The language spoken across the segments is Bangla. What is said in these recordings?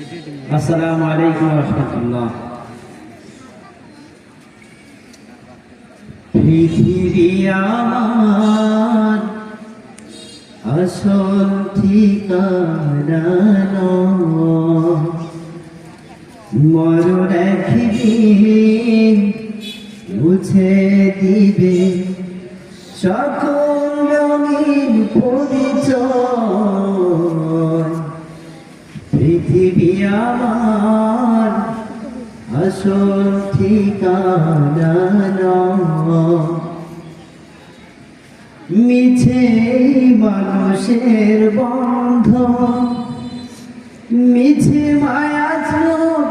আসসালামু আলাইকুম রহমতুল্লাহ পৃথিবী আমার আসল ঠিকানা। মরণ একদিন মুছে দিবে সকল রঙিন পরিচয় পৃথিবী আমার আসল ঠিকানা। মিছে মানুষের বন্ধ, মিছে মায়া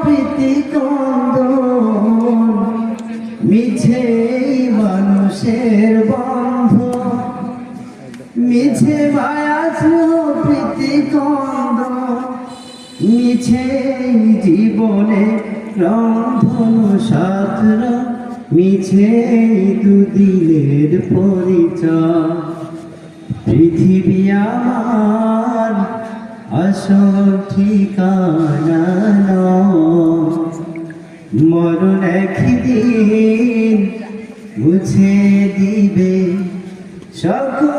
প্রীতি কন্দ মিছে মানুষের বন্ধ, মিছে মায়া মিছে জীবনে রন্ধন সাধন, মিছে দুদিনের পরিচয় পৃথিবী আমার আসল ঠিকানা। মরণ একদিন মুছে দিবে সকল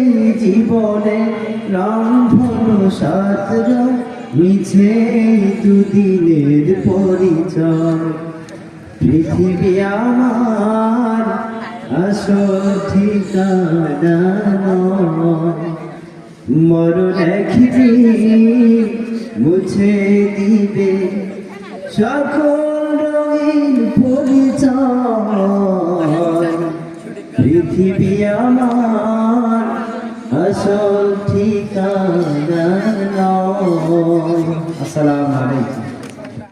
জীবনে রন্ধন সাত্র মিছে দুদিনের পরিচয় পৃথিবী আমার আসল ঠিকানা। মরণ একদিন মুছে দিবে সকল রঙিন পরিচয় পৃথিবী আমার আসল ঠিকানা নয়। আসসালামু আলাইকুম